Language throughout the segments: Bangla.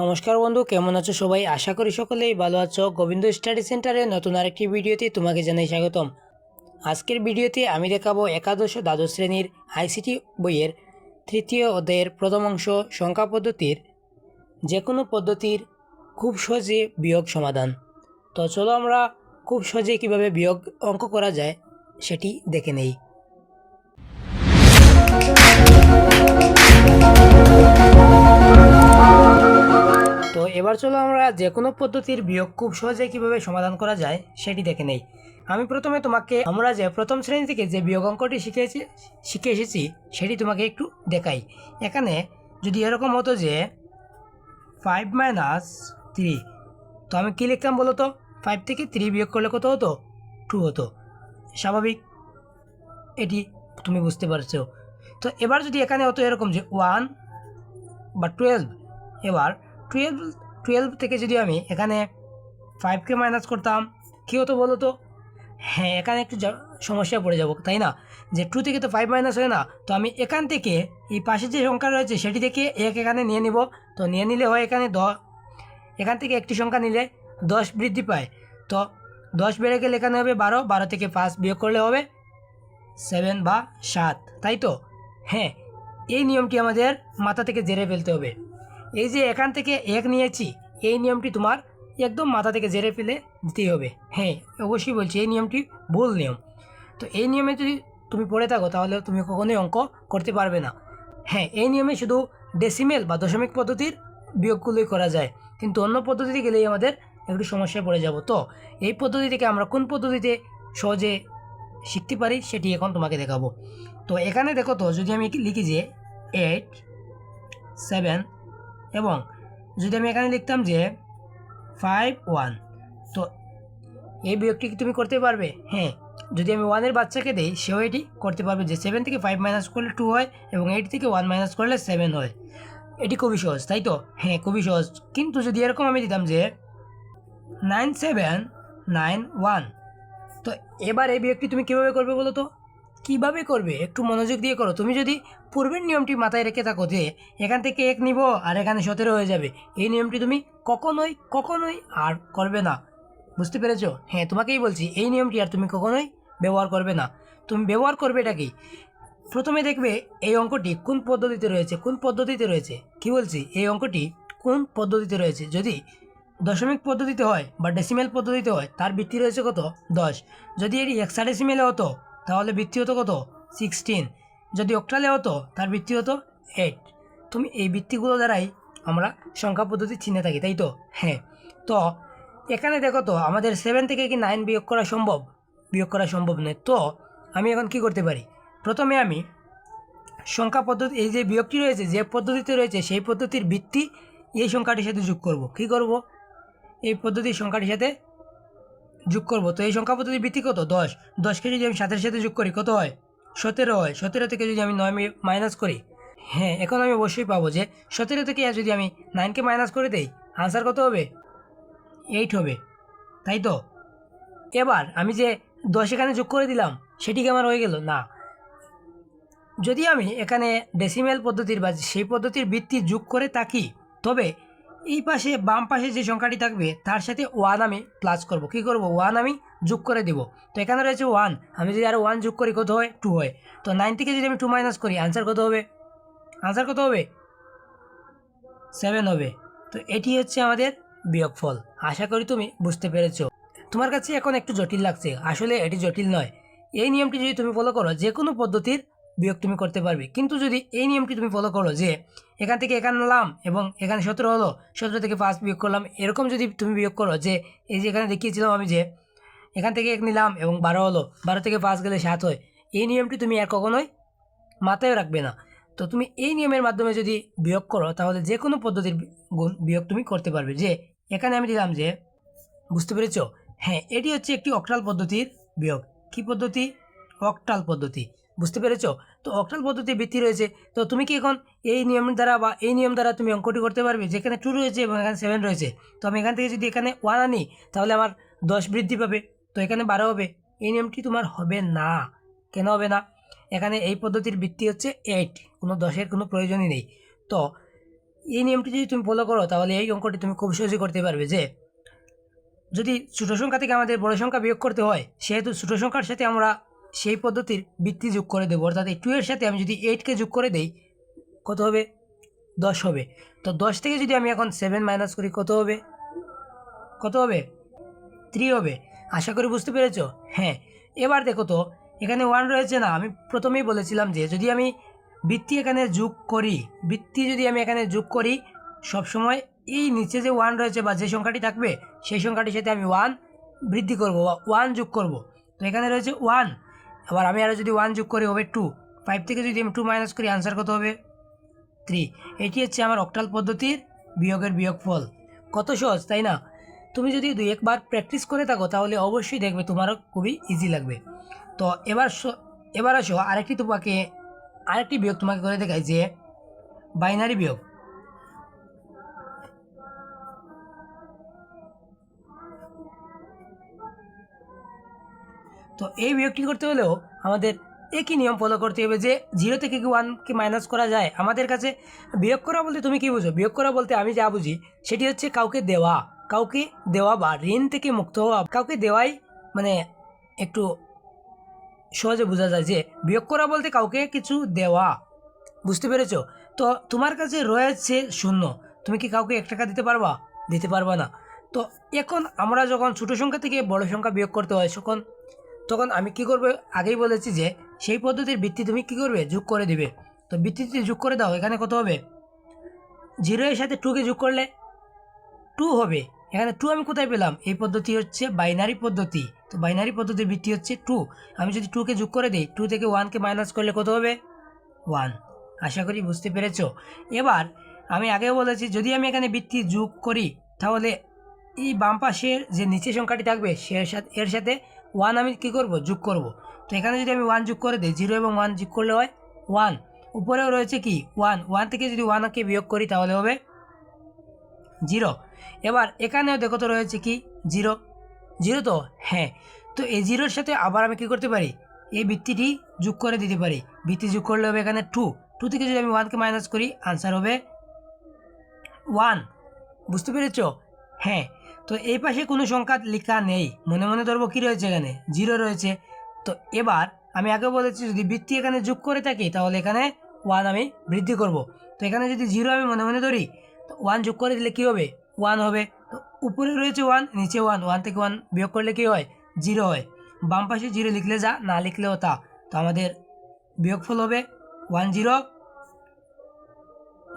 নমস্কার বন্ধু, কেমন আছো সবাই? আশা করি সকলেই ভালো আছো। গোবিন্দ স্টাডি সেন্টারে নতুন আরেকটি ভিডিওতে তোমাকে জানাই স্বাগতম। আজকের ভিডিওতে আমি দেখাবো একাদশ দ্বাদশ শ্রেণির আইসিটি বইয়ের তৃতীয় অধ্যায়ের প্রথম অংশ, সংখ্যা পদ্ধতির যে কোনো পদ্ধতির খুব সহজে বিয়োগ সমাধান। তো চলো আমরা খুব সহজে কীভাবে বিয়োগ অঙ্ক করা যায় সেটি দেখে নেই। তো এবার চলো আমরা যে কোনো পদ্ধতির বিয়োগ খুব সহজে কীভাবে সমাধান করা যায় সেটি দেখে নেই। আমি প্রথমে তোমাকে, আমরা যে প্রথম শ্রেণি থেকে যে বিয়োগ অঙ্কটি শিখেছি, শিখে এসেছি, সেটি তোমাকে একটু দেখাই। এখানে যদি এরকম হতো যে ফাইভ মাইনাস থ্রি তো আমি কী লিখতাম বলো তো? ফাইভ থেকে থ্রি বিয়োগ করলে কত হতো? টু হতো। স্বাভাবিক? এটি তুমি বুঝতে পারছ। তো এবার যদি এখানে হতো এরকম যে ওয়ান বা টুয়েলভ এবার টুয়েলভ টুয়েলভ থেকে যদি আমি এখানে ফাইভকে মাইনাস করতাম, কী হতো বলো তো? হ্যাঁ এখানে একটু সমস্যায় পড়ে যাব, তাই না? যে টু থেকে তো ফাইভ মাইনাস হয় না, তো আমি এখান থেকে এই পাশে যে সংখ্যা রয়েছে সেটি থেকে এক এখানে নিয়ে নিব। তো নিয়ে নিলে হয় এখানে দ, এখান থেকে একটি সংখ্যা নিলে দশ বৃদ্ধি পায়। তো দশ বেড়ে গেলে এখানে হবে বারো বারো থেকে পাঁচ বিয়োগ করলে হবে সেভেন বা সাত, তাই তো? হ্যাঁ এই নিয়মটি আমাদের মাথা থেকে জেরে ফেলতে হবে। এই যে এখান থেকে এক নিয়েছি, এই নিয়মটি তোমার একদম মাথা থেকে জেরে ফেলে দিতেই হবে। হ্যাঁ অবশ্যই বলছি, এই নিয়মটি ভুল নিয়ম। তো এই নিয়মে যদি তুমি পড়ে থাকো, তাহলে তুমি কখনোই অঙ্ক করতে পারবে না। হ্যাঁ এই নিয়মে শুধু ডেসিমেল বা দশমিক পদ্ধতির বিয়োগগুলোই করা যায়। কিন্তু অন্য পদ্ধতিতে গেলেই আমাদের একটু সমস্যায় পড়ে যাব। তো এই পদ্ধতি থেকে আমরা কোন পদ্ধতিতে সহজে শিখতে পারি, সেটি এখন তোমাকে দেখাবো। তো এখানে দেখো তো, যদি আমি লিখি যে এইট সেভেন এবং যদি আমি এখানে লিখতাম যে ফাইভ ওয়ান তো এই বিয়োগটি কি তুমি করতে পারবে? হ্যাঁ যদি আমি ওয়ানের বাচ্চাকে দেই, সেও এটি করতে পারবে যে সেভেন থেকে ফাইভ মাইনাস করলে টু হয় এবং এইট থেকে ওয়ান মাইনাস করলে সেভেন হয়। এটি খুবই সহজ, তাই তো? হ্যাঁ খুবই সহজ। কিন্তু যদি এরকম আমি দিতাম যে নাইন সেভেন নাইন ওয়ান তো এবার এই বিয়োগটি তুমি কীভাবে করবে বলো তো? কীভাবে করবে? একটু মনোযোগ দিয়ে করো। তুমি যদি পূর্বের নিয়মটি মাথায় রেখে থাকো যে, এখান থেকে এক নিব আর এখানে সতেরো হয়ে যাবে, এই নিয়মটি তুমি কখনোই কখনোই আর করবে না। বুঝতে পেরেছ? হ্যাঁ তোমাকেই বলছি, এই নিয়মটি আর তুমি কখনোই ব্যবহার করবে না। তুমি ব্যবহার করবে এটা কি? প্রথমে দেখবে এই অঙ্কটি কোন পদ্ধতিতে রয়েছে, কোন পদ্ধতিতে রয়েছে? কি বলছি? এই অঙ্কটি কোন পদ্ধতিতে রয়েছে? যদি দশমিক পদ্ধতিতে হয় বা ডেসিমেল পদ্ধতিতে হয়, তার বৃত্তি রয়েছে কত? দশ। যদি এটি হেক্সাডেসিমেলে হতো তাহলে বৃত্তি হতো কত? সিক্সটিন যদি অক্টালে হতো, তার বৃত্তি হতো এইট তুমি এই বৃত্তিগুলো দ্বারাই আমরা সংখ্যা পদ্ধতি চিনে থাকি, তাই তো? হ্যাঁ। তো, এখানে দেখো তো, আমাদের সেভেন থেকে কি নাইন বিয়োগ করা সম্ভব? বিয়োগ করা সম্ভব নয়। তো, আমি এখন কি করতে পারি? প্রথমে আমি সংখ্যা পদ্ধতি, এই যে বিয়োগটি রয়েছে, যে পদ্ধতিতে রয়েছে, সেই পদ্ধতির ভিত্তি এই সংখ্যাটির সাথে যোগ করব। কি করব? এই পদ্ধতির সংখ্যাটির সাথে যোগ করব। তো এই সংখ্যা পদ্ধতির ভিত্তি কত? দশ। দশকে যদি আমি সাতের সাথে যোগ করি, কত হয়? সতেরো হয়। সতেরো থেকে যদি আমি নয় মাইনাস করি হ্যাঁ এখন আমি অবশ্যই পাবো যে সতেরো থেকে যদি আমি নাইনকে মাইনাস করে দেই আনসার কত হবে? এইট হবে। তাই তো? এবার আমি যে দশ এখানে যোগ করে দিলাম, সেটি কি আমার হয়ে গেল? না। যদি আমি এখানে ডেসিমেল পদ্ধতির বা সেই পদ্ধতির ভিত্তি যোগ করে থাকি, তবে এই পাশে বাম পাশে যে সংখ্যাটি থাকবে, তার সাথে ওয়ান আমি প্লাস করব। কি করব? ওয়ান আমি যোগ করে দেব। তো এখানে রয়েছে ওয়ান। আমি যদি আরও ওয়ান যোগ করি, কত হয়? টু হয়। তো নাইন থেকে যদি আমি টু মাইনাস করি আনসার কত হবে? আনসার কত হবে? সেভেন হবে। তো এটি হচ্ছে আমাদের বিয়োগফল। আশা করি তুমি বুঝতে পেরেছ। তোমার কাছে এখন একটু জটিল লাগছে। আসলে এটি জটিল নয়। এই নিয়মটি যদি তুমি ফলো করো যে কোনো পদ্ধতির বিয়োগ তুমি করতে পারবে। কিন্তু যদি এই নিয়মটি তুমি ফলো করো যে এখান থেকে এখানে নিলাম এবং এখানে সতেরো হলো, সতেরো থেকে পাঁচ বিয়োগ করলাম, এরকম যদি তুমি বিয়োগ করো যে এই যে এখানে দেখিয়েছিলাম আমি যে এখান থেকে এক নিলাম এবং বারো হলো, বারো থেকে পাঁচ গেলে সাত হয়, এই নিয়মটি তুমি আর কখনোই মাথায় রাখবে না। তো তুমি এই নিয়মের মাধ্যমে যদি বিয়োগ করো, তাহলে যে কোনো পদ্ধতির গুণ বিয়োগ তুমি করতে পারবে যে এখানে আমি দিলাম যে, বুঝতে পেরেছ? হ্যাঁ এটি হচ্ছে একটি অক্টাল পদ্ধতির বিয়োগ। কি পদ্ধতি? অক্টাল পদ্ধতি। বুঝতে পেরেছ? তো অক্টাল পদ্ধতির ভিত্তি রয়েছে। তো তুমি কি এখন এই নিয়ম দ্বারা বা এই নিয়ম দ্বারা তুমি অঙ্কটি করতে পারবে? যেখানে টু রয়েছে এবং এখানে সেভেন রয়েছে। তো আমি এখান থেকে যদি এখানে ওয়ান আনি, তাহলে আমার দশ বৃদ্ধি পাবে। তো এখানে বারো হবে। এই নিয়মটি তোমার হবে না। কেন হবে না? এখানে এই পদ্ধতির বৃত্তি হচ্ছে এইট কোনো দশের কোনো প্রয়োজনই নেই। তো এই নিয়মটি যদি তুমি ফলো করো, তাহলে এই অঙ্কটি তুমি খুব সহজে করতে পারবে যে, যদি ছোটো সংখ্যা থেকে আমাদের বড় সংখ্যা বিয়োগ করতে হয়, সেহেতু ছোটো সংখ্যার সাথে আমরা সেই পদ্ধতির বৃত্তি যোগ করে দেবো। অর্থাৎ এই এর সাথে আমি যদি এইটকে যোগ করে দেই, কত হবে? দশ হবে। তো দশ থেকে যদি আমি এখন সেভেন মাইনাস করি, কত হবে? কত হবে? থ্রি হবে। আশা করি বুঝতে পেরেছ? হ্যাঁ। এবার দেখো তো, এখানে ওয়ান রয়েছে না। আমি প্রথমেই বলেছিলাম যে, যদি আমি বৃত্তি এখানে যোগ করি বৃত্তি যদি আমি এখানে যোগ করি, সবসময় এই নিচে যে ওয়ান রয়েছে বা যে সংখ্যাটি থাকবে, সেই সংখ্যাটির সাথে আমি ওয়ান বৃদ্ধি করব বা ওয়ান যোগ করব। তো এখানে রয়েছে ওয়ান আবার আমি আরও যদি ওয়ান যোগ করি হবে টু ফাইভ থেকে যদি আমি টু মাইনাস করি আনসার কত হবে? থ্রি এটি হচ্ছে আমার অক্টাল পদ্ধতির বিয়োগের বিয়োগফল। কত সহজ, তাই না? তুমি যদি দুই একবার প্র্যাকটিস করে থাকো, তাহলে অবশ্যই দেখবে তোমারও খুবই ইজি লাগবে। তো এবার এবার আসো, আরেকটি তোমাকে, আরেকটি বিয়োগ তোমাকে করে দেখাই যে বাইনারি বিয়োগ। তো এই বিয়োগটি করতে হলেও আমাদের একই নিয়ম ফলো করতে হবে যে জিরো থেকে কি ওয়ানকে মাইনাস করা যায়। আমাদের কাছে বিয়োগ করা বলতে তুমি কি বুঝো? বিয়োগ করা বলতে আমি যা বুঝি সেটি হচ্ছে কাউকে দেওয়া। কাউকে দেওয়া বা ঋণ থেকে মুক্ত হওয়া, কাউকে দেওয়াই মানে একটু সহজে বোঝা যায় যে বিয়োগ করা বলতে কাউকে কিছু দেওয়া। বুঝতে পেরেছ? তো তোমার কাছে রয়েছে শূন্য। তুমি কি কাউকে এক টাকা দিতে পারবা? দিতে পারবা না। তো এখন আমরা যখন ছোটো সংখ্যা থেকে বড় সংখ্যা বিয়োগ করতে হয়, তখন তখন আমি কি করবে? আগেই বলেছি যে, সেই পদ্ধতির ভিত্তি তুমি কি করবে? যোগ করে দিবে। তো ভিত্তিতে যোগ করে দাও, এখানে কত হবে? জিরো এর সাথে টুকে যোগ করলে টু হবে। এখানে টু আমি কোথায় পেলাম? এই পদ্ধতি হচ্ছে বাইনারি পদ্ধতি। তো বাইনারি পদ্ধতির ভিত্তি হচ্ছে টু আমি যদি টুকে যোগ করে দিই টু থেকে ওয়ানকে মাইনাস করলে কত হবে? ওয়ান আশা করি বুঝতে পেরেছ। এবার আমি আগেও বলেছি, যদি আমি এখানে বৃত্তি যোগ করি, তাহলে এই বাম পাশের যে নিচে সংখ্যাটি থাকবে, সে এর সাথে এর সাথে ওয়ান আমি কী করব? যোগ করব। তো এখানে যদি আমি ওয়ান যোগ করে দিই জিরো এবং ওয়ান যোগ করলে হয় ওয়ান উপরেও রয়েছে কি? ওয়ান ওয়ান থেকে যদি ওয়ানকে বিয়োগ করি, তাহলে হবে জিরো এবার এখানেও দেখো তো রয়েছে কি? জিরো জিরো তো হ্যাঁ। তো এই জিরোর সাথে আবার আমি কী করতে পারি? এই বৃত্তিটি যোগ করে দিতে পারি। বৃত্তি যোগ করলে হবে এখানে টু টু থেকে যদি আমি ওয়ানকে মাইনাস করি আনসার হবে ওয়ান বুঝতে পেরেছ? হ্যাঁ। তো এই পাশে কোনো সংখ্যা লেখা নেই। মনে মনে ধরবো কী রয়েছে এখানে? জিরো রয়েছে। তো এবার আমি আগে বলেছি, যদি বৃত্তি এখানে যোগ করে থাকি, তাহলে এখানে ওয়ান আমি বৃদ্ধি করব। তো এখানে যদি জিরো আমি মনে মনে ধরি, তো ওয়ান যোগ করে দিলে কী হবে? ওয়ান হবে। তো উপরে রয়েছে ওয়ান নিচে ওয়ান ওয়ান থেকে ওয়ান বিয়োগ করলে কী হয়? জিরো হয়। বাম পাশে জিরো লিখলে যা, না লিখলেও তা। তো আমাদের বিয়োগফল হবে ওয়ান জিরো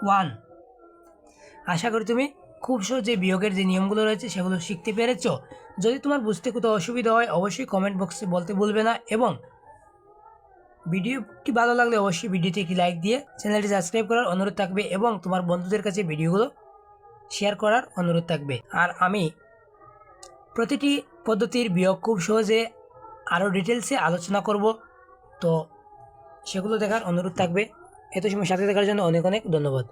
ওয়ান আশা করি তুমি খুব সহজে বিয়োগের যে নিয়মগুলো রয়েছে সেগুলো শিখতে পেরেছ। যদি তোমার বুঝতে কোথাও অসুবিধা হয়, অবশ্যই কমেন্ট বক্সে বলতে ভুলবে না এবং ভিডিওটি ভালো লাগলে অবশ্যই ভিডিওতে একটি লাইক দিয়ে চ্যানেলটি সাবস্ক্রাইব করার অনুরোধ থাকবে এবং তোমার বন্ধুদের কাছে ভিডিওগুলো শেয়ার করার অনুরোধ থাকবে। আর আমি প্রতিটি পদ্ধতির বিয়োগ খুব সহজে আরও ডিটেলসে আলোচনা করব। তো সেগুলো দেখার অনুরোধ থাকবে। এত সময় সাথে দেখার জন্য অনেক অনেক ধন্যবাদ।